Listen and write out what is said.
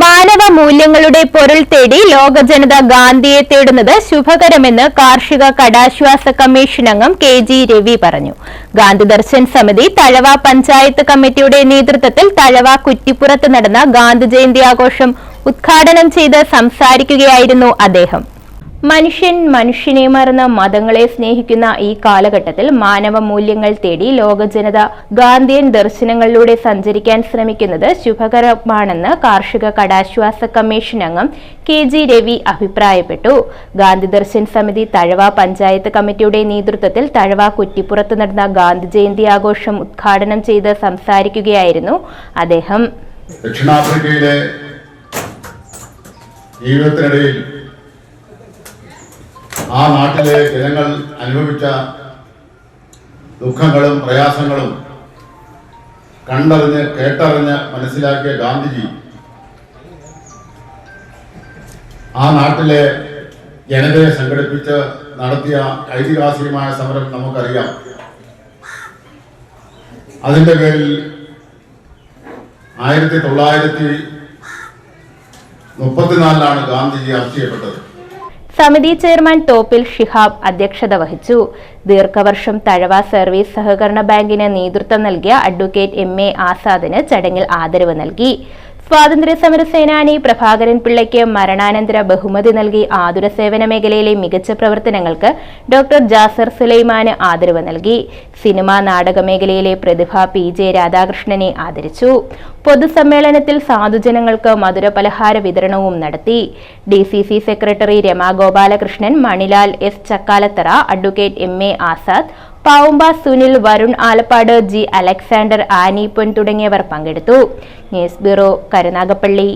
മാനവ മൂല്യങ്ങളുടെ പൊരുൾ തേടി ലോക ജനത ഗാന്ധിയെ തേടുന്നത് ശുഭകരമെന്ന് കാർഷിക കടാശ്വാസ കമ്മീഷൻ അംഗം കെ ജി രവി പറഞ്ഞു. ഗാന്ധി ദർശൻ സമിതി തഴവ പഞ്ചായത്ത് കമ്മിറ്റിയുടെ നേതൃത്വത്തിൽ തഴവ കുറ്റിപ്പുറത്ത് നടന്ന ഗാന്ധി ജയന്തി ആഘോഷം ഉദ്ഘാടനം ചെയ്ത് സംസാരിക്കുകയായിരുന്നു അദ്ദേഹം. മനുഷ്യൻ മനുഷ്യനെ മറന്ന് മതങ്ങളെ സ്നേഹിക്കുന്ന ഈ കാലഘട്ടത്തിൽ മാനവ മൂല്യങ്ങൾ തേടി ലോക ജനത ഗാന്ധിയൻ ദർശനങ്ങളിലൂടെ സഞ്ചരിക്കാൻ ശ്രമിക്കുന്നത് ശുഭകരമാണെന്ന് കാർഷിക കടാശ്വാസ കമ്മീഷൻ അംഗം കെ ജി രവി അഭിപ്രായപ്പെട്ടു. ഗാന്ധി ദർശൻ സമിതി തഴവ പഞ്ചായത്ത് കമ്മിറ്റിയുടെ നേതൃത്വത്തിൽ തഴവ കുറ്റിപ്പുറത്ത് നടന്ന ഗാന്ധി ജയന്തി ആഘോഷം ഉദ്ഘാടനം ചെയ്ത് സംസാരിക്കുകയായിരുന്നു അദ്ദേഹം. ദക്ഷിണാഫ്രിക്കയിലെ ജീവിതത്തിനിടയിൽ ആ നാട്ടിലെ ജനങ്ങൾ അനുഭവിച്ച ദുഃഖങ്ങളും പ്രയാസങ്ങളും കണ്ടറിഞ്ഞ് കേട്ടറിഞ്ഞ് മനസ്സിലാക്കിയ ഗാന്ധിജി ആ നാട്ടിലെ ജനതയെ സംഘടിപ്പിച്ച് നടത്തിയ ഐതിഹാസികമായ സമരം നമുക്കറിയാം. അതിന്റെ പേരിൽ ആയിരത്തി തൊള്ളായിരത്തി മുപ്പത്തിനാലിലാണ് ഗാന്ധിജി അറസ്റ്റ് ചെയ്യപ്പെട്ടത്. സമിതി ചെയർമാൻ തോപ്പിൽ ഷിഹാബ് അധ്യക്ഷത വഹിച്ചു. ദീർഘവർഷം തഴവ സർവീസ് സഹകരണ ബാങ്കിന് നേതൃത്വം നൽകിയ അഡ്വക്കേറ്റ് എം എ ആസാദിന് ചടങ്ങിൽ ആദരവ് നൽകി. സ്വാതന്ത്ര്യ സമര സേനാനി പ്രഭാകരൻ പിള്ളയ്ക്ക് മരണാനന്തര ബഹുമതി നൽകി ആതുര സേവന മേഖലയിലെ മികച്ച പ്രവർത്തനങ്ങൾക്ക് ഡോക്ടർ ജാസർ സുലൈമാന് ആദരവ് നൽകി. സിനിമാ നാടക മേഖലയിലെ പ്രതിഭ പി ജെ രാധാകൃഷ്ണനെ ആദരിച്ചു. പൊതുസമ്മേളനത്തിൽ സാധുജനങ്ങൾക്ക് മധുര പലഹാര വിതരണവും നടത്തി. D C C secretary Rama Gopalakrishnan Manilal S Chakkalathara advocate M A Azad Pavumba Sunil Varun Alappad G Alexander Annie Pon തുടങ്ങിയവർ പങ്കെടുത്തു. News bureau Karunagappally.